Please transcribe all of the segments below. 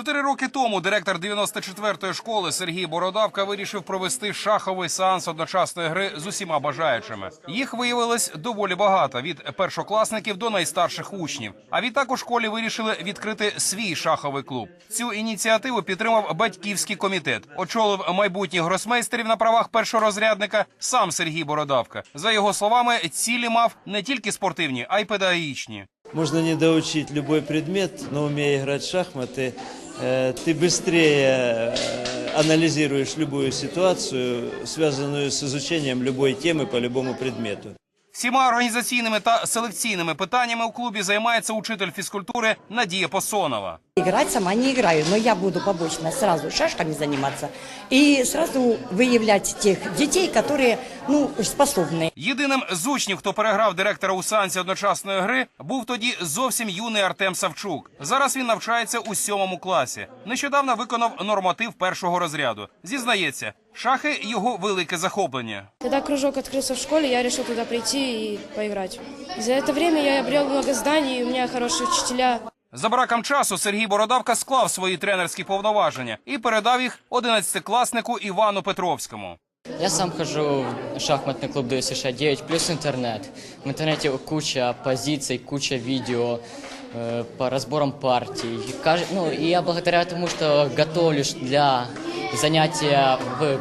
Чотири роки тому директор 94-ї школи Сергій Бородавка вирішив провести шаховий сеанс одночасної гри з усіма бажаючими. Їх виявилось доволі багато від першокласників до найстарших учнів. А відтак у школі вирішили відкрити свій шаховий клуб. Цю ініціативу підтримав батьківський комітет. Очолив майбутніх гросмейстерів на правах першорозрядника сам Сергій Бородавка. За його словами, цілі мав не тільки спортивні, а й педагогічні. Можно не доучить любой предмет, но умея играть в шахматы, ты быстрее э, анализируешь любую ситуацию, связанную с изучением любой темы по любому предмету. Всіма організаційними та селекційними питаннями у клубі займається учитель фізкультури Надія Посонова. Играть сама не играю, но я буду побочно сразу шашками заниматься и сразу выявлять тех детей, которые ну, способны. Єдиним з учнів, хто переграв директора у сеансі одночасної гри, був тоді зовсім юний Артем Савчук. Зараз він навчається у сьомому класі. Нещодавно виконав норматив першого розряду. Зізнається, шахи його велике захоплення. Когда кружок открылся в школе, я решил туда прийти и поиграть. За это время я обрел много знаний, и у меня хорошие учителя. За браком часу Сергій Бородавка склав свої тренерські повноваження і передав їх одинадцятикласнику Івану Петровському. Я сам хожу в шахматный клуб ДСШ-9, плюс интернет. В интернете куча позиций, куча видео э, по разборам партий. И каж- Ну, и я благодаря тому, что готовлюсь для занятия в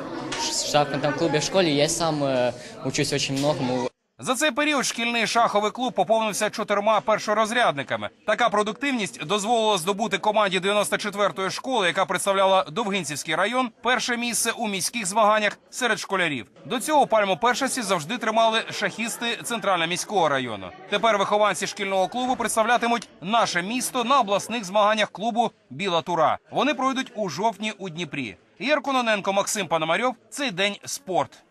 шахматном клубе в школе, я сам э, учусь очень многому. За цей період шкільний шаховий клуб поповнився чотирма першорозрядниками. Така продуктивність дозволила здобути команді 94-ї школи, яка представляла Довгинцівський район, перше місце у міських змаганнях серед школярів. До цього пальму першості завжди тримали шахісти центрально-міського району. Тепер вихованці шкільного клубу представлятимуть наше місто на обласних змаганнях клубу Біла Тура. Вони пройдуть у жовтні у Дніпрі. Ігор Кононенко, Максим Пономарьов. Цей день спорт.